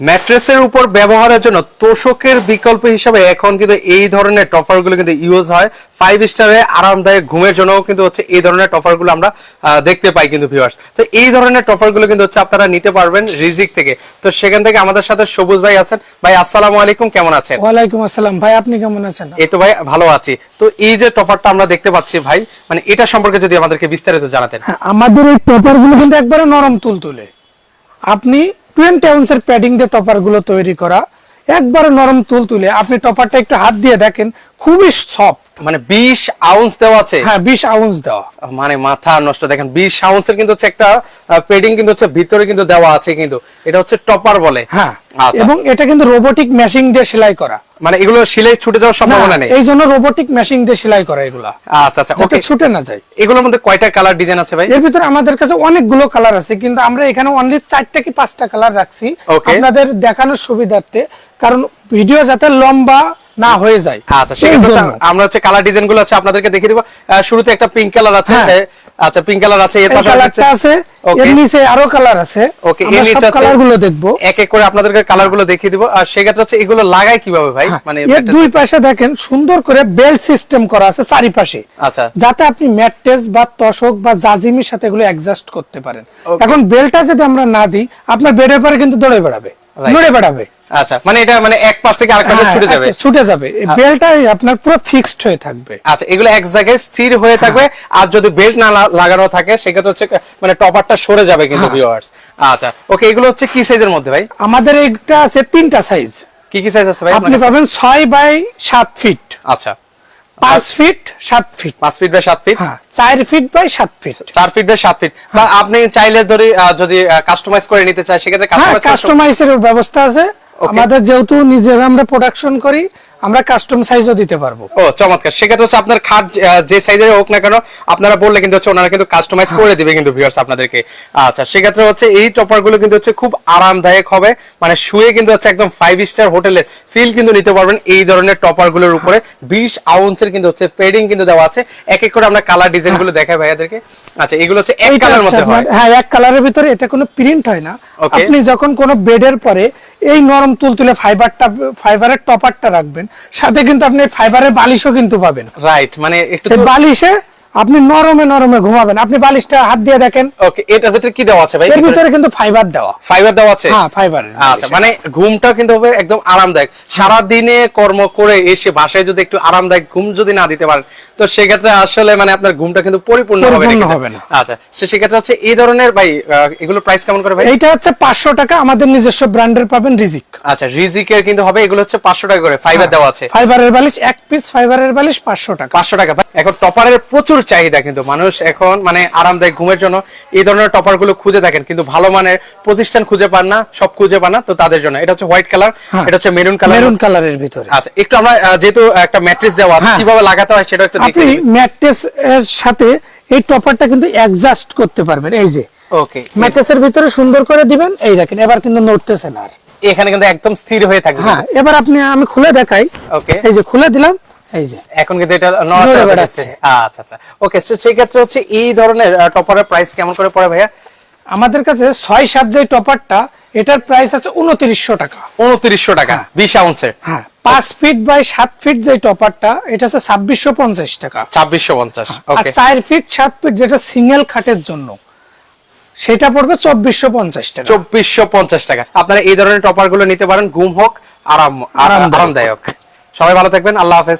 ম্যাট্রেসের উপর ব্যবহারের জন্য তোষকের বিকল্প হিসাবে এখন কিন্তু এই ধরনের টপারগুলো কিন্তু ইউজ হয়। ফাইভ স্টারে আরামদায়ক ঘুমের জন্য কিন্তু হচ্ছে এই ধরনের টপারগুলো আমরা দেখতে পাই কিন্তু ভিউয়ার্স তো এই ধরনের টপারগুলো কিন্তু হচ্ছে আপনারা নিতে পারবেন রিজিক থেকে। তো সেখান থেকে আমাদের সাথে সবুজ ভাই আছেন। ভাই আসসালামু আলাইকুম কেমন আছেন? ওয়ালাইকুম আসসালাম। ভাই আপনি কেমন আছেন? এই তো ভাই ভালো আছি। তো এই যে টপারটা আমরা দেখতে পাচ্ছি ভাই মানে এটা সম্পর্কে যদি আমাদেরকে বিস্তারিত জানাতেন। হ্যাঁ, আমাদের এই টপারগুলো কিন্তু একবারে নরম তুলতুলে। আপনি টোয়েন্টি আউন্সের প্যাডিং দিয়ে টপারগুলো তৈরি করা। একবারে নরম তুল তুলে আপনি টপারটা একটু হাত দিয়ে দেখেন, খুবই সফট মানে বিশ আউন্স দেওয়া আছে? হ্যাঁ বিশ আউন্স দেওয়া। মানে মাথা নষ্ট দেখেন বিশ আউন্সের কিন্তু হচ্ছে একটা পেডিং কিন্তু হচ্ছে ভিতরে কিন্তু দেওয়া আছে কিন্তু। এটা হচ্ছে টপার বলে। হ্যাঁ আচ্ছা। এবং এটা কিন্তু রোবোটিক মেশিং দিয়ে সেলাই করা। মানে এগুলো সিলাই ছুটে যাওয়ার সম্ভাবনা নেই? এই জন্য রোবোটিক মেশিং দিয়ে সেলাই করা এগুলা। আচ্ছা আচ্ছা ওকে ছুটে না যায়। এগুলোর মধ্যে কয়টা কালার ডিজাইন আছে ভাই? এর ভিতরে আমাদের কাছে অনেকগুলো কালার আছে কিন্তু আমরা এখানে অনলি চারটা কি পাঁচটা কালার রাখছি। আপনাদের দেখানোর সুবিধার্থে কারণ ভিডিও যাতে লম্বা না হয়ে যায়। আচ্ছা সেক্ষেত্রে আমরা হচ্ছে কালার ডিজাইনগুলো আছে আপনাদেরকে দেখিয়ে দিব। শুরুতে একটা পিঙ্ক কালার আছে হ্যাঁ। আচ্ছা পিঙ্ক কালার আছে এর পাশে আছে এর নিচে আরও কালার আছে। ওকে এর নিচে কালারগুলো দেখব। এক এক করে আপনাদেরকে কালারগুলো দেখিয়ে দিব। আর সেক্ষেত্রে হচ্ছে এগুলো লাগায় কীভাবে ভাই? মানে হ্যাঁ, এর দুই পাশে দেখেন সুন্দর করে বেল্ট সিস্টেম করা আছে চারিপাশে। আচ্ছা। যাতে আপনি ম্যাট্রেস বা তোষক বা জাজিমের সাথে এগুলো অ্যাডজাস্ট করতে পারেন। এখন বেলটা যদি আমরা না দিই আপনার বেডের পরে কিন্তু দৌড়ে বেড়াবে. নড়ে বেড়াবে। আচ্ছা মানে এটা মানে এক পাশ থেকে আরেক পাশে হ্যাঁ, ছুটে যাবে। ছুটে যাবে। এই আপনার পুরো ফিক্সড হয়ে থাকবে। আচ্ছা এগুলো এক জায়গায় স্থির হয়ে থাকবে। আর যদি বেল্ট না লাগানো থাকে সেক্ষেত্রে হচ্ছে মানে টপারটা সরে যাবে কিন্তু হ্যাঁ। ভিউয়ার্স আচ্ছা ওকে এগুলো হচ্ছে কি সাইজের মধ্যে ভাই? আমাদের আছে তিনটা সাইজ কি কি সাইজ আছে ভাই? আপনি পাবেন ছয় বাই সাত ফিট আচ্ছা। ফিট সাত ফিট ফিট বাই ফিট হ্যাঁ feet by feet feet by feet বা আপনি চাইলে ধরি যদি কাস্টমাইজ করে নিতে চাই সেক্ষেত্রে হ্যাঁ কাস্টমাইজ কাস্টমাইজের ব্যবস্থা আছে। আমাদের যেহেতু নিজেরা আমরা প্রোডাকশন করি আমরা কাস্টম সাইজও দিতে পারব। ও চমৎকার। সেক্ষেত্রে হচ্ছে আপনার খাট যে সাইজের হোক না কেন আপনারা বললে কিন্তু হচ্ছে ওনারা কিন্তু কাস্টমাইজ হ্যাঁ। করে দিবে কিন্তু ভিউয়ার্স আপনাদেরকে। আচ্ছা সেক্ষেত্রে হচ্ছে এই টপারগুলো কিন্তু হচ্ছে খুব আরামদায়ক হবে। মানে শুয়ে কিন্তু হচ্ছে একদম ফাইভ স্টার হোটেলের ফিল কিন্তু নিতে পারবেন এই ধরনের টপারগুলোর উপরে। বিশ আউন্সের কিন্তু হচ্ছে পেডিং কিন্তু দেওয়া আছে। এক এক করে আমরা কালার ডিজাইনগুলো দেখাই ভাইয়াদেরকে। আচ্ছা এগুলো হচ্ছে এক কালার মধ্যে হয়। হ্যাঁ এক কালারের ভিতরে এটা কোনো প্রিন্ট হয় না. আপনি যখন কোনো বেডের পরে এই নরম তুলতুলে ফাইবারটা ফাইবারের টপারটা রাখবেন। সাথে কিন্তু আপনি ফাইবারের বালিশও কিন্তু পাবেন। রাইট মানে একটু বালিশে আপনি নরমে নরমে ঘুমাবেন। আপনি বালিশটা হাত দিয়ে দেখেন। ওকে এটার ভিতরে কি দেওয়া আছে ভাই? এর ভিতরে কিন্তু ফাইবার দেওয়া। ফাইবার দেওয়া আছে? হ্যাঁ ফাইবার আচ্ছা মানে ঘুমটা কিন্তু হবে একদম আরামদায়ক। সারা দিনে কর্ম করে এসে বাসায় যদি একটু আরামদায়ক ঘুম যদি না দিতে পারেন তো সেক্ষেত্রে আসলে মানে আপনার ঘুমটা কিন্তু পরিপূর্ণ হবে না হবে না। আচ্ছা সে সেক্ষেত্রে হচ্ছে এই ধরনের ভাই এগুলো প্রাইস কেমন করে ভাই? এটা হচ্ছে পাঁচশো টাকা আমাদের নিজস্ব ব্র্যান্ডের পাবেন রিজিক। আচ্ছা রিজিকের কিন্তু হবে এগুলো হচ্ছে পাঁচশো টাকা করে ফাইবার দেওয়া আছে। ফাইবারের বালিশ এক পিস ফাইবারের বালিশ পাঁচশো টাকা। পাঁচশো টাকা ভাই, এখন টপারের প্রচুর চাহিদা কিন্তু। মানুষ এখন মানে আরামদায়ক ঘুমের জন্য এই ধরনের টপারগুলো খুঁজে দেখেন কিন্তু ভালো মানের প্রতিষ্ঠান খুঁজে পান না সব খুঁজে পান না তো তাদের জন্য। এটা হচ্ছে হোয়াইট কালার হ্যাঁ। এটা হচ্ছে মেরুন কালার। মেরুন কালারের ভিতরে। আচ্ছা একটু আমরা যেহেতু একটা ম্যাট্রিক্স দেওয়া আছে হ্যাঁ। কীভাবে লাগাতে হয় সেটা একটু আপনি ম্যাট্রেস এর সাথে এই টপারটা কিন্তু অ্যাডজাস্ট করতে পারবেন এই যে। ওকে ম্যাট্রেসের ভিতরে সুন্দর করে দিবেন এই দেখেন এবার কিন্তু নড়তেছে না আর। এখানে কিন্তু একদম স্থির হয়ে থাকবে। হ্যাঁ এবার আপনি আমি খুলে দেখাই। ওকে এই যে খুলে দিলাম এই যে এখন কিন্তু এটা নড়ে নড়াচড়া বেড়াচ্ছে। আচ্ছা আচ্ছা। ওকে সেই ক্ষেত্রে হচ্ছে এই ধরনের টপারের প্রাইস কেমন করে পড়ে ভাইয়া? আমাদের কাছে ছয় সাত যে টপারটা এটার প্রাইস আছে উনত্রিশশো টাকা। উনত্রিশশো টাকা বিশ আউন্সের হ্যাঁ পাঁচ ফিট বাই সাত ফিট যে টপারটা এটা আছে ছাব্বিশশো পঞ্চাশ টাকা। ছাব্বিশশো পঞ্চাশ আর চার ফিট সাত ফিট যেটা সিঙ্গেল খাটের জন্য সেটা পড়বে চব্বিশশো পঞ্চাশ টাকা। চব্বিশশো পঞ্চাশ টাকা। আপনারা এই ধরনের টপারগুলো নিতে পারেন ঘুম হোক আরাম। আরামদায়ক। সবাই ভালো থাকবেন আল্লাহ হাফেজ।